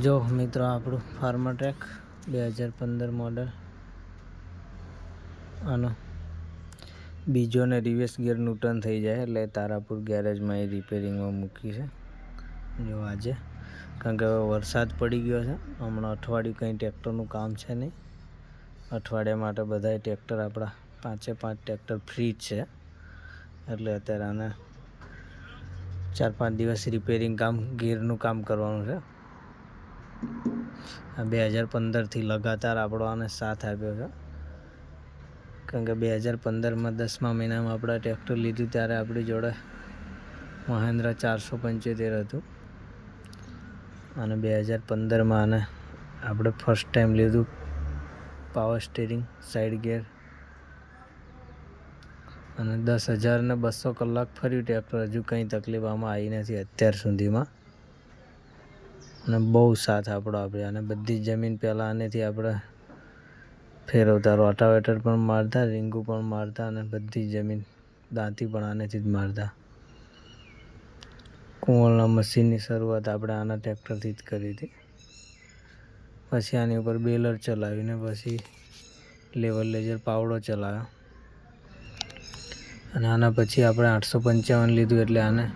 જો મિત્રો, આપણું ફાર્માટ્રેક બે હજાર પંદર મોડલ. આનો બીજો ને રિવેસ ગિયરનું ટર્ન થઈ જાય એટલે તારાપુર ગેરેજમાં એ રિપેરિંગમાં મૂકી છે. જો આજે, કારણ કે હવે વરસાદ પડી ગયો છે. હમણાં અઠવાડિયું કંઈ ટ્રેક્ટરનું કામ છે નહીં. અઠવાડિયા માટે બધાય ટ્રેક્ટર આપણા પાંચે પાંચ ટ્રેક્ટર ફ્રી જ છે. એટલે અત્યારે આને ચાર પાંચ દિવસ રિપેરિંગ કામ, ગિયરનું કામ કરવાનું છે. બે હજાર પંદરથી લગાતાર આપણો આને સાથ આપ્યો છે. કારણ કે બે હજાર પંદરમાં દસમા મહિનામાં આપણે ટ્રેક્ટર લીધું ત્યારે આપણી જોડે મહેન્દ્ર ચારસો પંચોતેર હતું. અને બે હજાર પંદરમાં આને આપણે ફર્સ્ટ ટાઈમ લીધું પાવર સ્ટેરિંગ સાઈડ ગેર અને દસ હજાર ને બસો કલાક ફર્યું ટ્રેક્ટર, હજુ કંઈ તકલીફ આમાં આવી નથી અત્યાર સુધીમાં. અને બહુ સાથ આપણો આપ્યો અને બધી જ જમીન પહેલાં આનેથી આપણે ફેરવતા. રોટાવેટર પણ મારતા, રીંગુ પણ મારતા અને બધી જમીન, દાંતી પણ આનેથી જ મારતા. કુંવળના મશીનની શરૂઆત આપણે આના ટ્રેક્ટરથી જ કરી હતી. પછી આની ઉપર બેલર ચલાવીને પછી લેવલ લેજર પાવડો ચલાવ્યો અને આના પછી આપણે આઠસો પંચાવન લીધું એટલે આને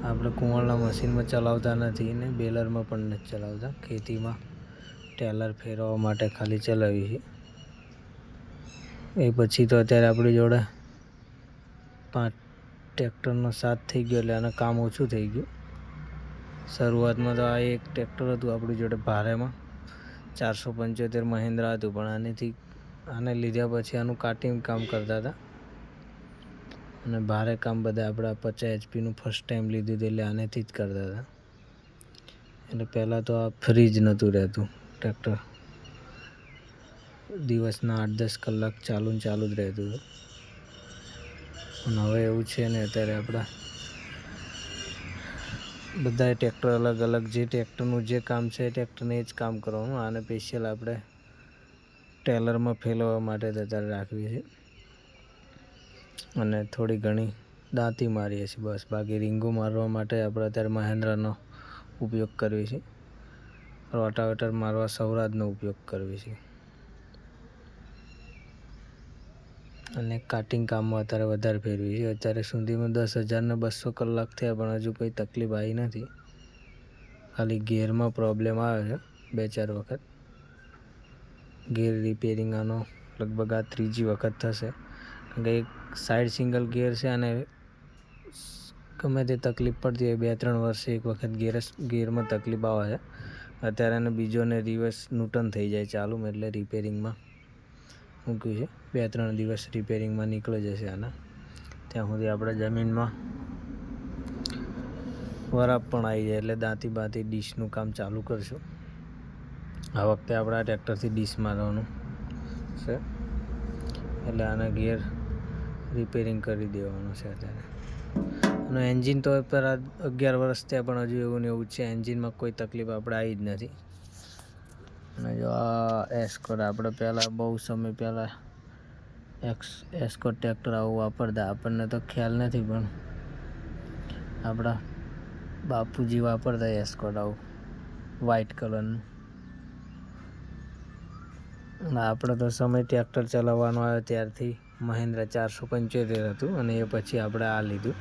આપણે કુંવળના મશીનમાં ચલાવતા નથી ને બેલરમાં પણ નથી ચલાવતા. ખેતીમાં ટેલર ફેરવવા માટે ખાલી ચલાવી છે એ પછી તો અત્યારે આપણી જોડે પાંચ ટ્રેક્ટરનો સાથ થઈ ગયો એટલે આનું કામ ઓછું થઈ ગયું. શરૂઆતમાં તો આ એક ટ્રેક્ટર હતું આપણી જોડે ભારેમાં. ચારસો પંચોતેર મહિન્દ્રા હતું પણ આનેથી, આને લીધા પછી આનું કાટિંગ કામ કરતા હતા. અને ભારે કામ બધા આપણા પચાસ એચપીનું ફર્સ્ટ ટાઈમ લીધું હતું એટલે આનેથી જ કરતા હતા. એટલે પહેલાં તો આ ફ્રી જ નહોતું રહેતું ટ્રેક્ટર દિવસના આઠ દસ કલાક ચાલુ ને ચાલુ જ રહેતું હતું. અને હવે એવું છે ને, અત્યારે આપણા બધાય ટ્રેક્ટર અલગ અલગ, જે ટ્રેક્ટરનું જે કામ છે ટ્રેક્ટરને જ કામ કરવાનું. આને સ્પેશિયલ આપણે ટેલરમાં ફેલવવા માટે અત્યારે રાખવી છે. અને થોડી ઘણી દાંતી મારીએ છીએ. બસ, બાકી રીંગો મારવા માટે આપણે અત્યારે મહેન્દ્રનો ઉપયોગ કરીએ છીએ. રોટાવેટર મારવા સૌરાજનો ઉપયોગ કરીએ છીએ. અને કાટિંગ કામમાં અત્યારે વધારે ફેરવી છે અત્યારે સુધીમાં દસ હજારને બસો કલાક થયા, પણ હજુ કોઈ તકલીફ આવી નથી. ખાલી ગેરમાં પ્રોબ્લેમ આવે છે, બે ચાર વખત. ગેર રિપેરિંગ આનો લગભગ આ ત્રીજી વખત થશે. કારણ કે એક સાઈડ સિંગલ ગિયર છે અને ગમે તે તકલીફ પડતી હોય બે ત્રણ વર્ષે એક વખત ગિયર ગિયરમાં તકલીફ આવે છે. અત્યારે એને બીજો ને રિવર્સ નૂટન થઈ જાય ચાલુ એટલે રિપેરિંગમાં મૂક્યું છે. બે ત્રણ દિવસ રિપેરિંગમાં નીકળી જશે આના. ત્યાં સુધી આપણે જમીનમાં વરાપ પણ આવી જાય એટલે દાંતી બાંતી ડીશનું કામ ચાલુ કરશું. આ વખતે આપણે આ ટ્રેક્ટરથી ડીશ મારવાનું છે. એટલે આના ગિયર રિપેરિંગ કરી દેવાનું છે અત્યારે. અને એન્જિન તો પહેલાં અગિયાર વર્ષ થયા પણ હજુ એવું ને એવું છે. એન્જિનમાં કોઈ તકલીફ આપણે આવી જ નથી. અને જો આ એસ્કોટ આપણે પહેલાં બહુ સમય પહેલાં એક્સ એસ્કોટ ટ્રેક્ટર આવું વાપરતા. આપણને તો ખ્યાલ નથી પણ આપણા બાપુજી વાપરતા એસ્કોટ આવું. વ્હાઈટ કલરનું આપણે તો સમય ટ્રેક્ટર ચલાવવાનો આવ્યો ત્યારથી. મહિન્દ્રા ચારસો પંચોતેર હતું અને એ પછી આપણે આ લીધું.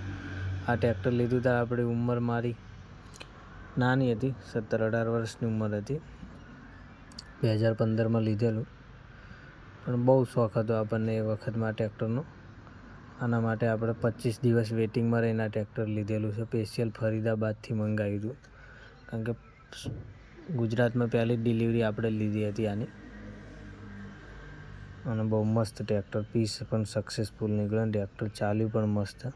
આ ટ્રેક્ટર લીધું ત્યારે આપણી ઉંમર મારી નાની હતી, સત્તર અઢાર વર્ષની ઉંમર હતી. બે હજાર પંદરમાં લીધેલું. પણ બહુ શોખ હતો આપણને એ વખતમાં ટ્રેક્ટરનો. આના માટે આપણે પચીસ દિવસ વેટિંગમાં રહીને આ ટ્રેક્ટર લીધેલું છે. સ્પેશિયલ ફરીદાબાદથી મંગાવ્યું હતું. કારણ કે ગુજરાતમાં પહેલી ડિલિવરી આપણે લીધી હતી આની. અને બહુ મસ્ત ટ્રેક્ટર, પીસ પણ સક્સેસફુલ અને ટ્રેક્ટર ચાલ્યું પણ મસ્ત.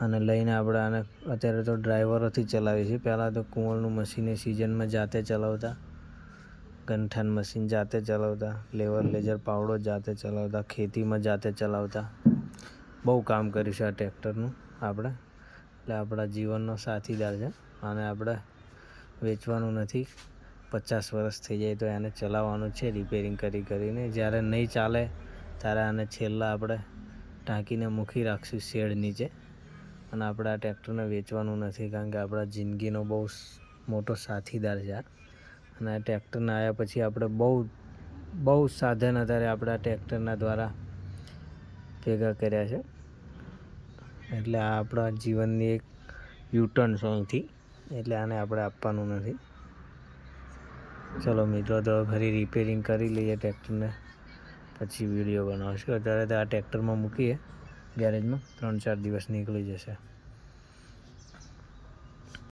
અને લઈને આપણે આને અત્યારે તો ડ્રાઈવરોથી ચલાવીએ છીએ. પહેલાં તો કુંવળનું મશીન સિઝનમાં જાતે ચલાવતા, ગંઠાન મશીન જાતે ચલાવતા લેવર લેજર પાવડો જાતે ચલાવતા, ખેતીમાં જાતે ચલાવતા. બહુ કામ કર્યું છે આ ટ્રેક્ટરનું આપણે. એટલે આપણા જીવનનો સાથીદાર છે. અને આપણે વેચવાનું નથી. પચાસ વર્ષ થઈ જાય તો એને ચલાવવાનું છે રિપેરિંગ કરી કરીને. જ્યારે નહીં ચાલે, ત્યારે આને છેલ્લા આપણે ટાંકીને મૂકી રાખશું શેડ નીચે. અને આપણે આ ટ્રેક્ટરને વેચવાનું નથી, કારણ કે આપણા જિંદગીનો બહુ મોટો સાથીદાર છે અને આ ટ્રેક્ટરને આવ્યા પછી આપણે બહુ બહુ સાધન અત્યારે આપણા ટ્રેક્ટરના દ્વારા ભેગા કર્યા છે. એટલે આ આપણા જીવનની એક યુટર્ન અહીંથી એટલે આને આપણે આપવાનું નથી. ચલો મિત્રો, તો ફરી રિપેરિંગ કરી લઈએ ટ્રેક્ટરને. પછી વીડિયો બનાવશું. અત્યારે તો આ ટ્રેક્ટરમાં મૂકીએ. ગેરેજમાં ત્રણ ચાર દિવસ નીકળી જશે.